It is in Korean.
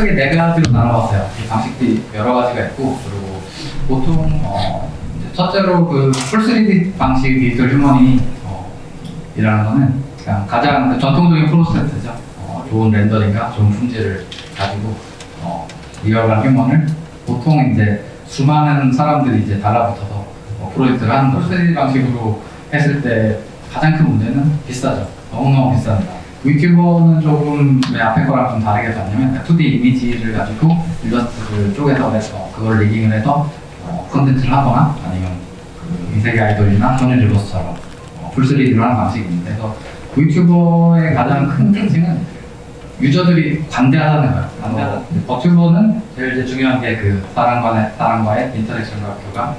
크게 네 가지로 나눠봤어요. 이 방식들이 여러 가지가 있고 그리고 보통 어, 첫째로 그 풀 3D 방식 디지털 휴먼이 어, 이라는 거는 그냥 가장 그 전통적인 프로세스죠. 어, 좋은 렌더링과 좋은 품질을 가지고 어, 리얼한 휴먼을 보통 이제 수많은 사람들이 이제 달라붙어서 어, 프로젝트를 하는 걸 3D 방식으로 했을 때 가장 큰 문제는 비싸죠. 너무너무 비쌉니다. 유튜버는 조금 왜 앞에 거랑 좀 다르게 봤냐면 2D 이미지를 가지고 일러스트를 쪼개서 해서 그걸 리깅을 해서 어, 컨텐츠를 하거나 아니면 그 이세계 아이돌이나 소년 리버스처럼 어, 풀 3D로 하는 방식이 있는데 그래서 유튜버의 가장 큰 특징은 유저들이 관대하다는 거예요. 관대하다. 버튜버는 제일 중요한 게 그 사람과의, 사람과의 인터랙션과 교감.